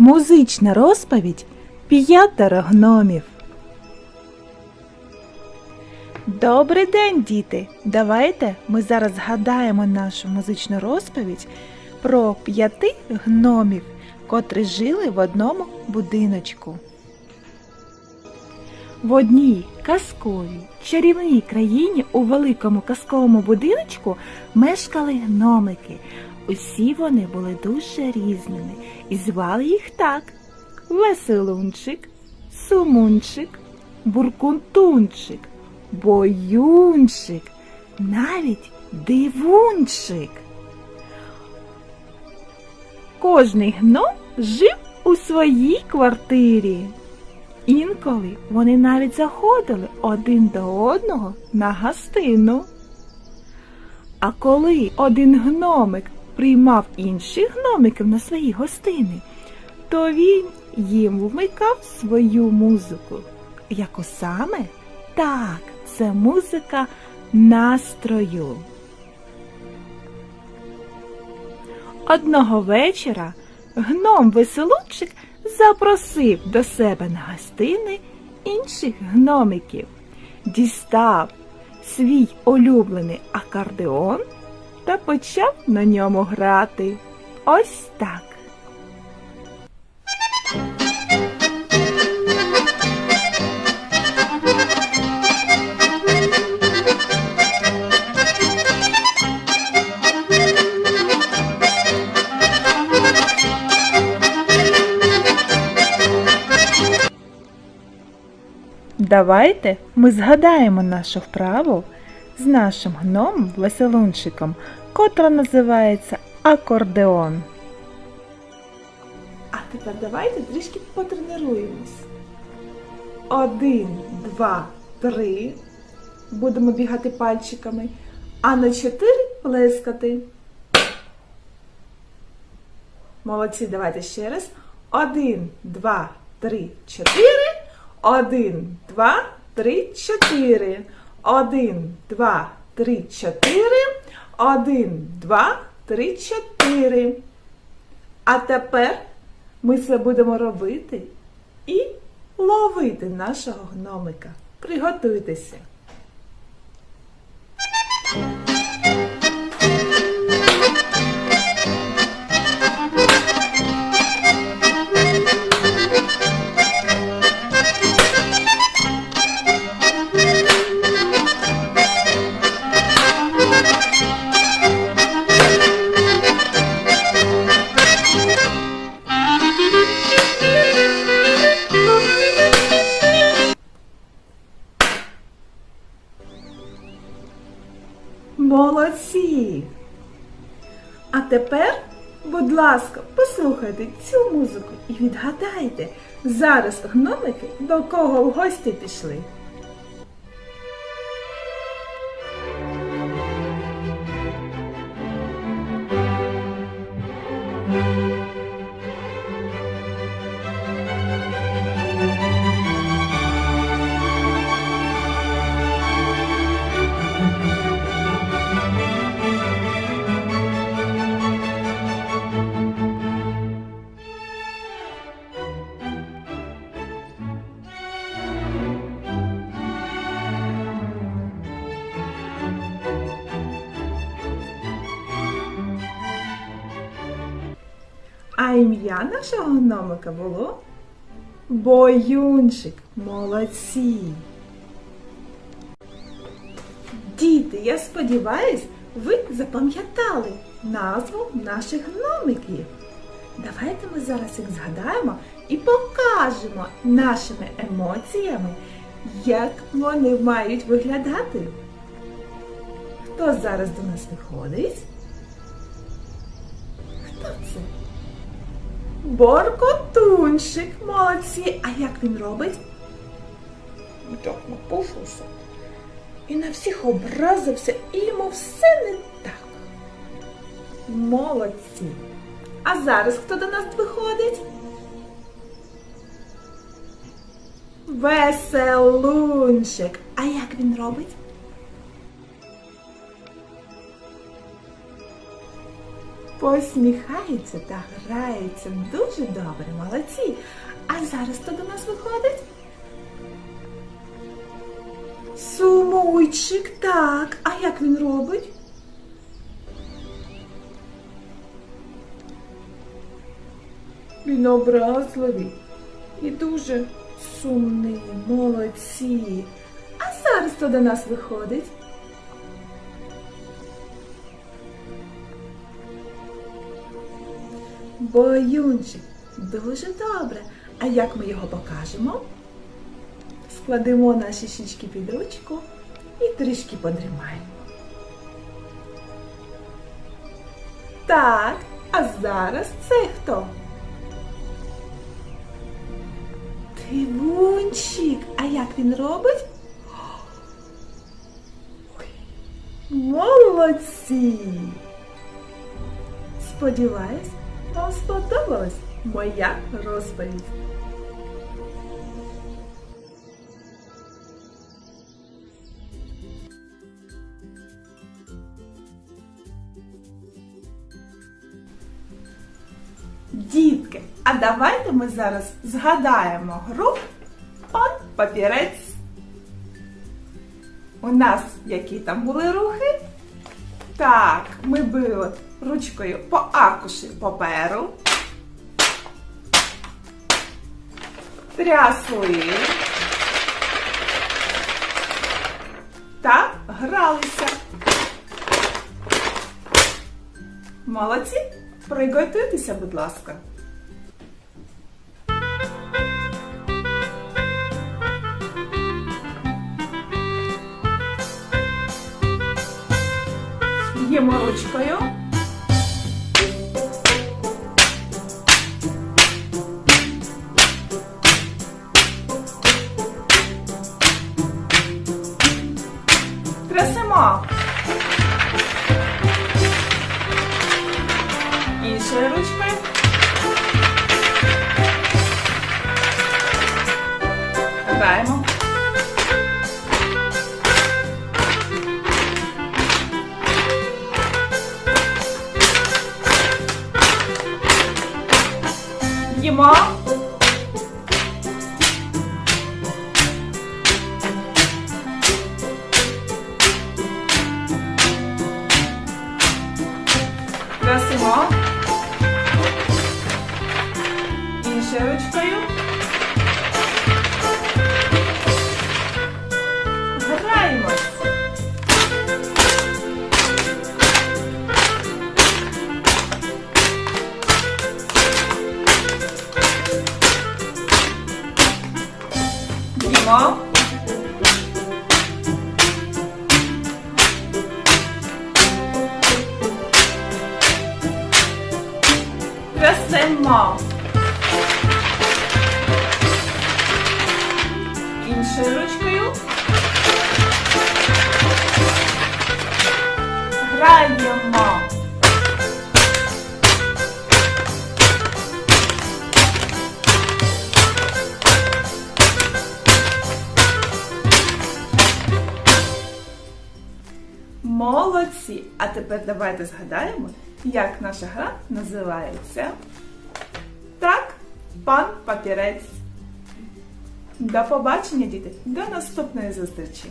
Музична розповідь П'ятеро гномів. Добрий день, діти! Давайте ми зараз згадаємо нашу музичну розповідь про п'яти гномів, котрі жили в одному будиночку. В одній казковій чарівній країні у великому казковому будиночку мешкали гномики. Усі вони були дуже різними і звали їх так: Веселунчик, Сумунчик, Буркунтунчик, Боюнчик, навіть Дивунчик. Кожний гном жив у своїй квартирі. Інколи вони навіть заходили один до одного на гостину. А коли один гномик приймав інших гномиків на свої гостини, то він їм вмикав свою музику. Яку саме? Так, це музика настрою. Одного вечора гном веселунчик запросив до себе на гостини інших гномиків, дістав свій улюблений акордеон та почав на ньому грати. Ось так. Давайте ми згадаємо нашу вправу з нашим гномом веселунчиком, котра називається акордеон. А тепер давайте трішки потренуємось. Один, два, три. Будемо бігати пальчиками. А на чотири плескати. Молодці, давайте ще раз. Один, два, три, чотири. Один, два, три, чотири. Один, два, три, чотири. Один, два, три, чотири. А тепер ми це будемо робити і ловити нашого гномика. Приготуйтеся. Молодці! А тепер, будь ласка, послухайте цю музику і відгадайте, зараз гномики до кого в гості пішли. А ім'я нашого гномика було Боюнчик. Молодці. Діти, я сподіваюсь, ви запам'ятали назву наших гномиків. Давайте ми зараз їх згадаємо і покажемо нашими емоціями, як вони мають виглядати. Хто зараз до нас виходить? Боркотунчик, молодці. А як він робить? Так напушився. І на всіх образився, і йому все не так. Молодці. А зараз хто до нас виходить? Веселунчик. А як він робить? Посміхається та грається дуже добре, молодці. А зараз хто до нас виходить? Сумуйчик, так. А як він робить? Він образливий і дуже сумний, молодці. А зараз хто до нас виходить? Боюнчик, дуже добре. А як ми його покажемо? Складемо наші щічки під ручку і трішки подрімаємо. Так, а зараз це хто? Тивунчик. А як він робить? Ой, Молодці! Сподіваюсь, вам сподобалась моя розповідь. Дітки, а давайте ми зараз згадаємо гру «Пан папірець. У нас які там були рухи? Так, ми били ручкою по аркуші паперу. Трясли. Та гралися. Молодці! Приготуйтеся, будь ласка. 好。bom? Piosenmo. Inszy ruczko. Молодці! А тепер давайте згадаємо, як наша гра називається. Так, пан папірець. До побачення, діти! До наступної зустрічі!